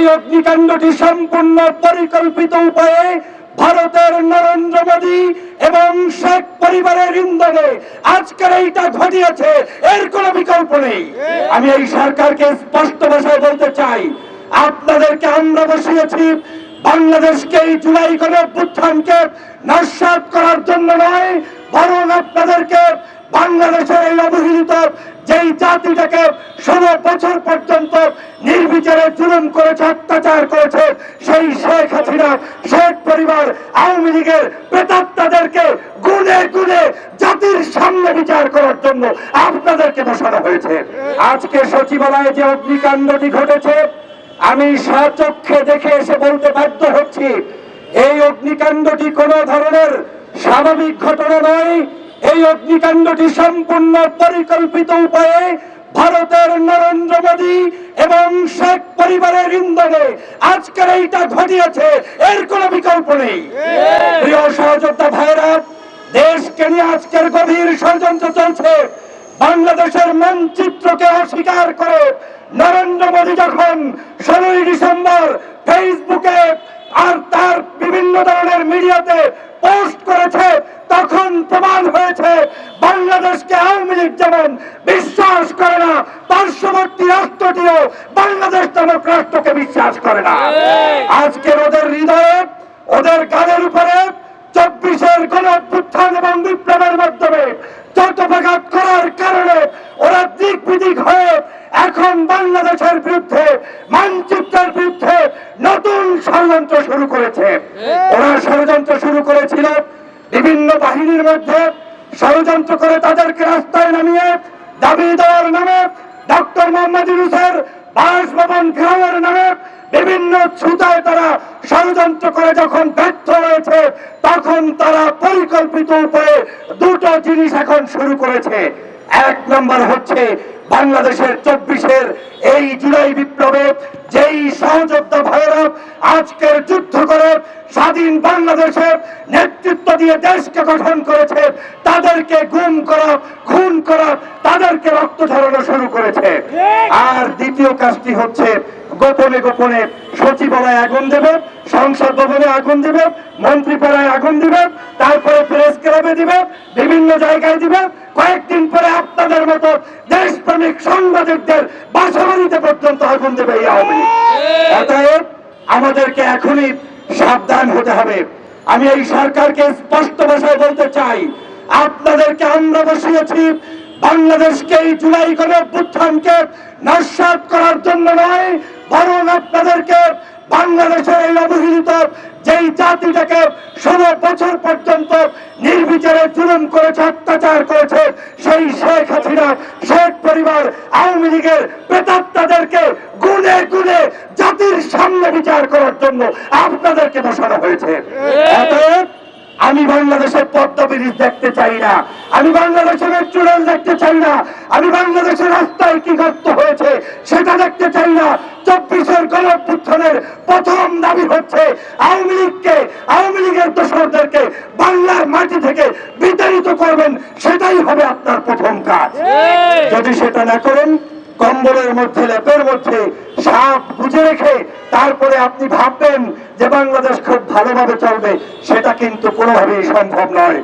এই অগ্নিকাণ্ডটি সম্পূর্ণ পরিকল্পিত উপায়ে ভারতের নরেন্দ্র মোদী এবং শেখ পরিবারের ইন্ধনে আজকের এইটা ঘটিয়েছে। এর কোনো বিকল্প নেই। আমি এই সরকারকে স্পষ্ট ভাষায় বলতে চাই, আপনাদেরকে আমরা বসিয়েছি বাংলাদেশকে এই জুলাই অভ্যুত্থানকে নস্বাত করার জন্য নয়, বরং আপনাদেরকে বাংলাদেশের এই অবহেলিত যেই জাতিটাকে ষোলো বছর পর্যন্ত নির্বিচারে জুলুম করেছে, অত্যাচার করেছে, সেই শেখ হাসিনা, শেখ পরিবার, আওয়ামী লীগের প্রেতাত্মাদেরকে গুনে গুনে জাতির সামনে বিচার করার জন্য আপনাদেরকে বসানো হয়েছে। আজকে সচিবালয়ে যে অগ্নিকাণ্ডটি ঘটেছে আমি স্বচক্ষে দেখে এসে বলতে বাধ্য হচ্ছি এই অগ্নিকাণ্ডটি কোনো ধরনের স্বাভাবিক ঘটনা নয়। এই অগ্নিকাণ্ডটি সম্পূর্ণ পরিকল্পিত উপায়ে ভারতের নরেন্দ্র মোদী এবং শেখ পরিবারের ইন্ধনে আজকের এইটা ঘটিয়েছে এর কোনো বিকল্প নেই। প্রিয় সহযোদ্ধা ভাইরা দেশকে নিয়ে আজকের গভীর ষড়যন্ত্র চলছে। বাংলাদেশের মানচিত্রকে অস্বীকার করে নরেন্দ্র মোদী যখন ষোলোই ডিসেম্বর ফেসবুকে আর তার বিভিন্ন ধরনের মিডিয়াতে পোস্ট করেছে তখন প্রমাণ হয়েছে বাংলাদেশকে আওয়ামী লীগ যেমন বিশ্বাস করে না পার্শ্ববর্তী রাষ্ট্রটিও বাংলাদেশ নামক রাষ্ট্রকে বিশ্বাস করে না। আজকের ওদের হৃদয়ে ওদের গানের উপরে চব্বিশের গণ এবং বিপ্লবের মাধ্যমে চট্টপাঘাত দিক বিদিক হয়ে এখন বাংলাদেশের বিরুদ্ধে মানচিত্রের বিরুদ্ধে নতুন ষড়যন্ত্র শুরু করেছে। ওরা ষড়যন্ত্র শুরু করেছিল বিভিন্ন বাহিনীর মধ্যে ষড়যন্ত্র করে তাদেরকে রাস্তায় নামিয়ে দাবি দেওয়ার নামে ডক্টর মোহাম্মদ ইউনুসের বাসভবন ঘেরাওয়ের নামে বিভিন্ন ছুতায় তারা ষড়যন্ত্র করে যখন ব্যর্থ হয়েছে তখন তারা পরিকল্পিত উপায়ে দুটো জিনিস এখন শুরু করেছে। এক নম্বর হচ্ছে বাংলাদেশের চব্বিশের এই জুলাই বিপ্লবে যেই সহযোদ্ধা ভাইয়েরা আজকের যুদ্ধ করে স্বাধীন বাংলাদেশের নেতৃত্ব দিয়ে দেশকে গঠন করেছে, তাদেরকে গুম করা, খুন করা, তাদেরকে রক্ত ঝরানো শুরু করেছে। আর দ্বিতীয় কাজটি হচ্ছে গোপনে গোপনে সচিবালয়ে আগুন দেবে, সংসদ ভবনে আগুন দিবে, মন্ত্রীপাড়ায় আগুন দিবে, তারপরে প্রেস ক্লাবে দিবে, বিভিন্ন জায়গায় দিবে, কয়েকদিন পরে আপনাদের মতো দেশপ্রেমিক সাংবাদিকদের বাসাবাড়িতে পর্যন্ত আগুন দেবে এই আওয়ামী অতএব আমাদেরকে এখনই সাবধান হতে হবে। আমি এই সরকারকে স্পষ্ট ভাষায় বলতে চাই আপনাদেরকে আমরা বসিয়েছি বাংলাদেশকে এই জুলাই করে অভ্যুত্থানকে নস্বাত করার জন্য নয় বরং আপনাদেরকে যেই জাতিটাকে ষোলো বছর পর্যন্ত নির্বিচারে জুলুম করেছে অত্যাচার করেছে সেই শেখ হাসিনা শেখ পরিবার আওয়ামী লীগের প্রেতাত্মাদেরকে গুনে গুনে জাতির সামনে বিচার করার জন্য আপনাদেরকে বসানো হয়েছে। অতএব আমি বাংলাদেশের পদ্মা ব্রিজ দেখতে চাই না। আমি বাংলাদেশের রেল দেখতে চাই না। আমি বাংলাদেশের রাস্তায় কি গর্ত হয়েছে সেটা দেখতে চাই না। চব্বিশের গণপুত্থনের প্রথম দাবি হচ্ছে আওয়ামী লীগকে আওয়ামী লীগের দোসরদেরকে বাংলার মাটি থেকে বিতাড়িত করবেন সেটাই হবে আপনার প্রথম কাজ। যদি সেটা না করেন কম্বলের মধ্যে লেপের মধ্যে সাপ গুজে রেখে তারপরে আপনি ভাববেন যে বাংলাদেশ খুব ভালোভাবে চলবে সেটা কিন্তু কোনোভাবেই সম্ভব নয়।